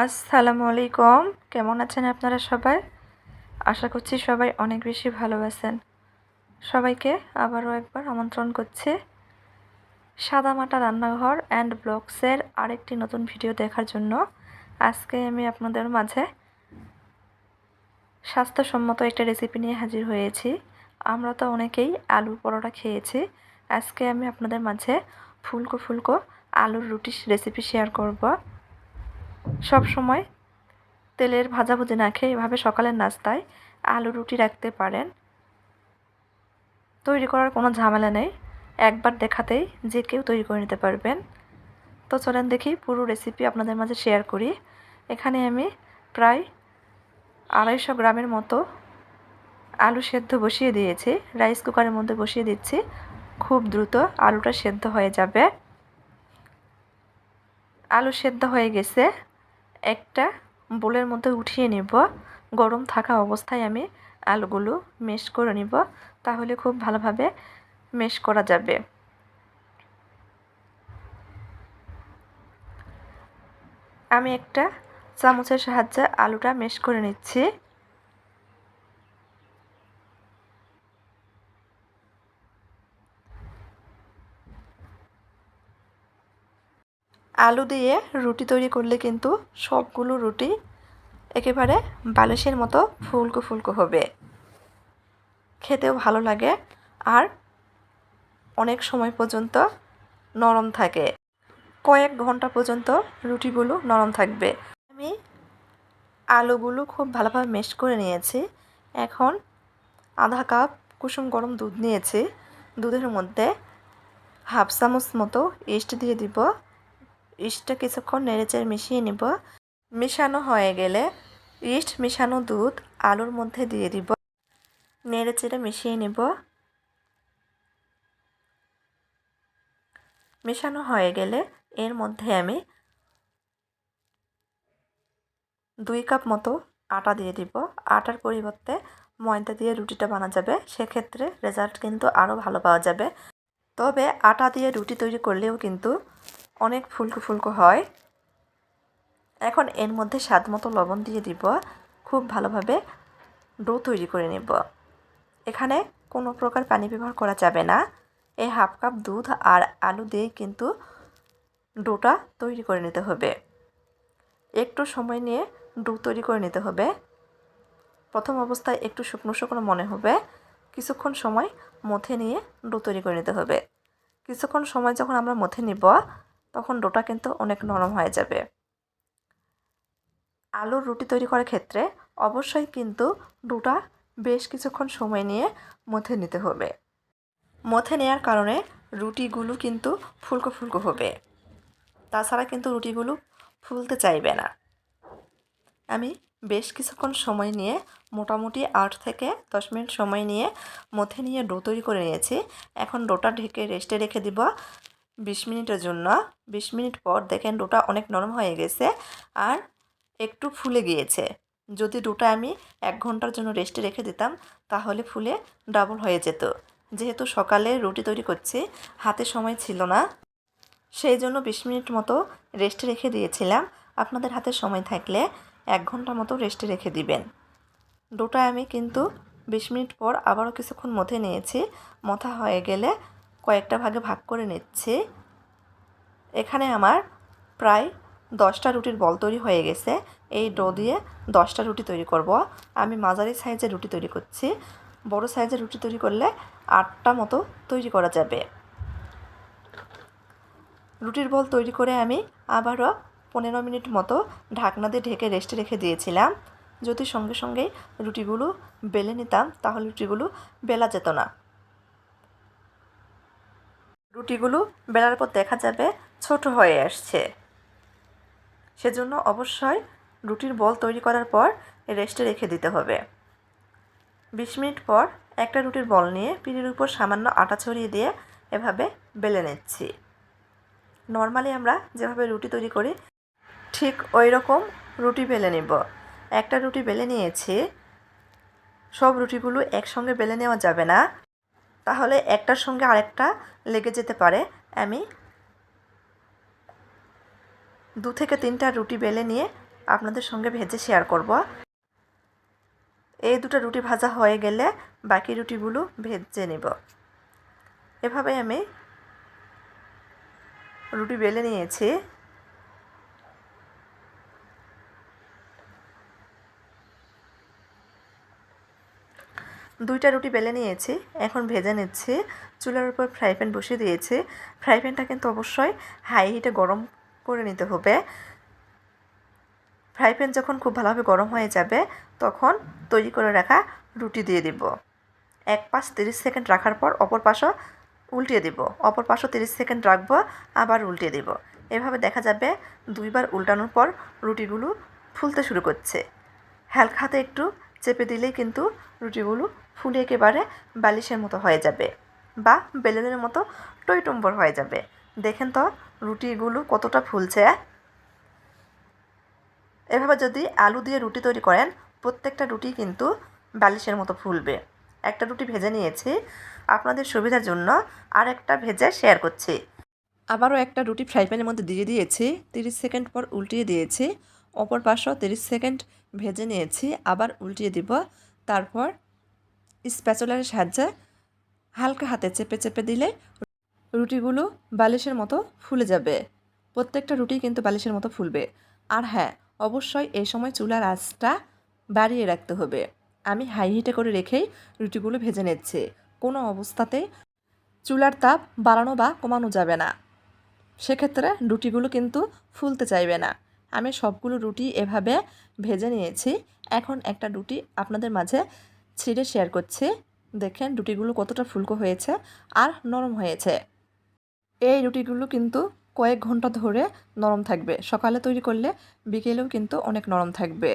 আসসালামু আলাইকুম। কেমন আছেন আপনারা সবাই? আশা করছি সবাই অনেক বেশি ভালো আছেন। সবাইকে আবারও একবার আমন্ত্রণ করছি। সাদামাটা রান্নাঘর অ্যান্ড ব্লগসের আরেকটি নতুন ভিডিও দেখার জন্য। আজকে আমি আপনাদের মাঝে স্বাস্থ্যসম্মত একটা রেসিপি নিয়ে হাজির হয়েছি। আমরা তো অনেকেই আলুর পরোটা খেয়েছি। আজকে আমি আপনাদের মাঝে ফুলকো ফুলকো আলুর রুটি রেসিপি শেয়ার করব। সব সময় তেলের ভাজাভুজি না খেয়ে এভাবে সকালের নাস্তায় আলু রুটি রাখতে পারেন। তৈরি করার কোনো ঝামেলা নেই। একবার দেখাতেই যে কেউ তৈরি করে নিতে পারবেন। তো চলেন দেখি পুরো রেসিপি আপনাদের মাঝে শেয়ার করি। এখানে আমি প্রায় আড়াইশো গ্রামের মতো আলু সেদ্ধ বসিয়ে দিয়েছি। রাইস কুকারের মধ্যে বসিয়ে দিচ্ছি। খুব দ্রুত আলুটা সেদ্ধ হয়ে যাবে। আলু সেদ্ধ হয়ে গেছে। একটা বোলের মধ্যে উঠিয়ে নেব। গরম থাকা অবস্থায় আমি আলুগুলো মেশ করে নিব। তাহলে খুব ভালোভাবে মেশ করা যাবে। আমি একটা চামচের সাহায্যে আলুটা মেশ করে নিচ্ছি। আলু দিয়ে রুটি তৈরি করলে কিন্তু সবগুলো রুটি একেবারে বালিশের মতো ফুলকো ফুলকো হবে। খেতেও ভালো লাগে আর অনেক সময় পর্যন্ত নরম থাকে। কয়েক ঘণ্টা পর্যন্ত রুটিগুলো নরম থাকবে। আমি আলুগুলো খুব ভালোভাবে মেশ করে নিয়েছি। এখন আধা কাপ কুসুম গরম দুধ নিয়েছি। দুধের মধ্যে হাফ চামচ মতো ইস্ট দিয়ে দিব। ইস্টটা কিছুক্ষণ নেড়েচেড়ে মিশিয়ে নিব। মিশানো হয়ে গেলে ইস্ট মিশানো দুধ আলুর মধ্যে দিয়ে দিব। নেড়েচেড়ে মিশিয়ে নিব। মেশানো হয়ে গেলে এর মধ্যে আমি দুই কাপ মতো আটা দিয়ে দিব। আটার পরিবর্তে ময়দা দিয়ে রুটিটা বানা যাবে। সেক্ষেত্রে রেজাল্ট কিন্তু আরও ভালো পাওয়া যাবে। তবে আটা দিয়ে রুটি তৈরি করলেও কিন্তু অনেক ফুলকো ফুলকো হয়। এখন এর মধ্যে স্বাদ মতো লবণ দিয়ে দিব। খুব ভালোভাবে ডো তৈরি করে নেব। এখানে কোনো প্রকার পানি ব্যবহার করা যাবে না। এই হাফ কাপ দুধ আর আলু দিয়ে কিন্তু ডোটা তৈরি করে নিতে হবে। একটু সময় নিয়ে ডো তৈরি করে নিতে হবে। প্রথম অবস্থায় একটু শুকনো শুকনো মনে হবে। কিছুক্ষণ সময় মথে নিয়ে ডো তৈরি করে নিতে হবে। কিছুক্ষণ সময় যখন আমরা মথে নিব তখন ডোটা কিন্তু অনেক নরম হয়ে যাবে। আলুর রুটি তৈরি করার ক্ষেত্রে অবশ্যই কিন্তু ডোটা বেশ কিছুক্ষণ সময় নিয়ে মথে নিতে হবে। মথে নেওয়ার কারণে রুটিগুলো কিন্তু ফুলকো ফুলকো হবে। তাছাড়া কিন্তু রুটিগুলো ফুলতে চাইবে না। আমি বেশ কিছুক্ষণ সময় নিয়ে মোটামুটি আট থেকে দশ মিনিট সময় নিয়ে মথে নিয়ে ডো তৈরি করে নিয়েছি। এখন ডোটা ঢেকে রেস্টে রেখে দিব বিশ মিনিটের জন্য। বিশ মিনিট পর দেখেন ডোটা অনেক নরম হয়ে গেছে আর একটু ফুলে গিয়েছে। যদি ডোটা আমি এক ঘণ্টার জন্য রেস্টে রেখে দিতাম, তাহলে ফুলে ডাবল হয়ে যেত। যেহেতু সকালে রুটি তৈরি করছি, হাতে সময় ছিল না, সেই জন্য বিশ মিনিট মতো রেস্টে রেখে দিয়েছিলাম। আপনাদের হাতে সময় থাকলে এক ঘণ্টা মতো রেস্টে রেখে দিবেন। ডোটা আমি কিন্তু বিশ মিনিট পর আবারও কিছুক্ষণ মথে নিয়েছি। মথা হয়ে গেলে কয়েকটা ভাগে ভাগ করে নিচ্ছি। এখানে আমার প্রায় দশটা রুটির বল তৈরি হয়ে গেছে। এই ডো দিয়ে দশটা রুটি তৈরি করব। আমি মাঝারি সাইজের রুটি তৈরি করছি। বড় সাইজের রুটি তৈরি করলে আটটা মতো তৈরি করা যাবে। রুটির বল তৈরি করে আমি আবারও পনেরো মিনিট মতো ঢাকনা দিয়ে ঢেকে রেস্টে রেখে দিয়েছিলাম। যদি সঙ্গে সঙ্গেই রুটিগুলো বেলে নিতাম, তাহলে রুটিগুলো বেলা যেত না। রুটিগুলো বেলার পর দেখা যাবে ছোট হয়ে আসছে। সেজন্য অবশ্যই রুটির বল তৈরি করার পর রেস্টে রেখে দিতে হবে। বিশ মিনিট পর একটা রুটির বল নিয়ে পিঠের উপর সামান্য আটা ছড়িয়ে দিয়ে এভাবে বেলে নিচ্ছি। নর্মালি আমরা যেভাবে রুটি তৈরি করি, ঠিক ওই রকম রুটি বেলে নেব। একটা রুটি বেলে নিয়েছি, সব রুটিগুলো একসঙ্গে বেলে নেওয়া যাবে না। তাহলে একটার সঙ্গে আরেকটা লেগে যেতে পারে। আমি দু থেকে তিনটা রুটি বেলে নিয়ে আপনাদের সঙ্গে ভেজে শেয়ার করব। এই দুটো রুটি ভাজা হয়ে গেলে বাকি রুটিগুলো ভেজে নেব। এভাবে আমি রুটি বেলে নিয়েছি। দুইটা রুটি বেলে নিয়েছি। এখন ভেজে নিচ্ছি। চুলার উপর ফ্রাই প্যান বসিয়ে দিয়েছি। ফ্রাই প্যানটা কিন্তু অবশ্যই হাই হিটে গরম করে নিতে হবে। ফ্রাই প্যান যখন খুব ভালোভাবে গরম হয়ে যাবে, তখন তৈরি করে রাখা রুটি দিয়ে দিব। এক পাশ তিরিশ সেকেন্ড রাখার পর অপর পাশও উল্টিয়ে দিব। অপর পাশও তিরিশ সেকেন্ড রাখব, আবার উল্টিয়ে দিব। এভাবে দেখা যাবে দুইবার উল্টানোর পর রুটিগুলো ফুলতে শুরু করছে। হালকা হাতে একটু চেপে দিলেই কিন্তু রুটিগুলো ফুলে একেবারে বালিশের মতো হয়ে যাবে বা বেলুনের মতো টইটম্বর হয়ে যাবে। দেখেন তো রুটিগুলো কতটা ফুলছে। এভাবে যদি আলু দিয়ে রুটি তৈরি করেন, প্রত্যেকটা রুটি কিন্তু বালিশের মতো ফুলবে। একটা রুটি ভেজে নিয়েছি, আপনাদের সুবিধার জন্য আর একটা ভেজে শেয়ার করছি। আবারও একটা রুটি ফ্রাই প্যানের মধ্যে দিয়ে দিয়েছি, তিরিশ সেকেন্ড পর উল্টিয়ে দিয়েছি। অপর পাশও তিরিশ সেকেন্ড ভেজে নিয়েছি, আবার উল্টিয়ে দিব। তারপর স্প্যাচুলারের সাহায্যে হালকা হাতে চেপে চেপে দিলে রুটিগুলো বালিশের মতো ফুলে যাবে। প্রত্যেকটা রুটি কিন্তু বালিশের মতো ফুলবে। আর হ্যাঁ অবশ্যই এই সময় চুলার আঁচটা বাড়িয়ে রাখতে হবে। আমি হাই হিটে করে রেখেই রুটিগুলো ভেজে নিচ্ছি। কোনো অবস্থাতে চুলার তাপ বাড়ানো বা কমানো যাবে না। সেক্ষেত্রে রুটিগুলো কিন্তু ফুলতে চাইবে না। আমি সবগুলো রুটি এভাবে ভেজে নিয়েছি। এখন একটা রুটি আপনাদের মাঝে ছিঁড়ে শেয়ার করছি। দেখেন রুটিগুলো কতটা ফুলকো হয়েছে আর নরম হয়েছে। এই রুটিগুলো কিন্তু কয়েক ঘণ্টা ধরে নরম থাকবে। সকালে তৈরি করলে বিকেলেও কিন্তু অনেক নরম থাকবে।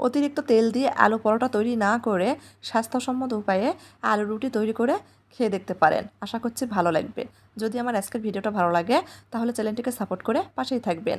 অতিরিক্ত তেল দিয়ে আলু পরোটা তৈরি না করে স্বাস্থ্যসম্মত উপায়ে আলু রুটি তৈরি করে খেয়ে দেখতে পারেন। আশা করছি ভালো লাগবে। যদি আমার আজকের ভিডিওটা ভালো লাগে, তাহলে চ্যানেলটিকে সাপোর্ট করে পাশেই থাকবেন।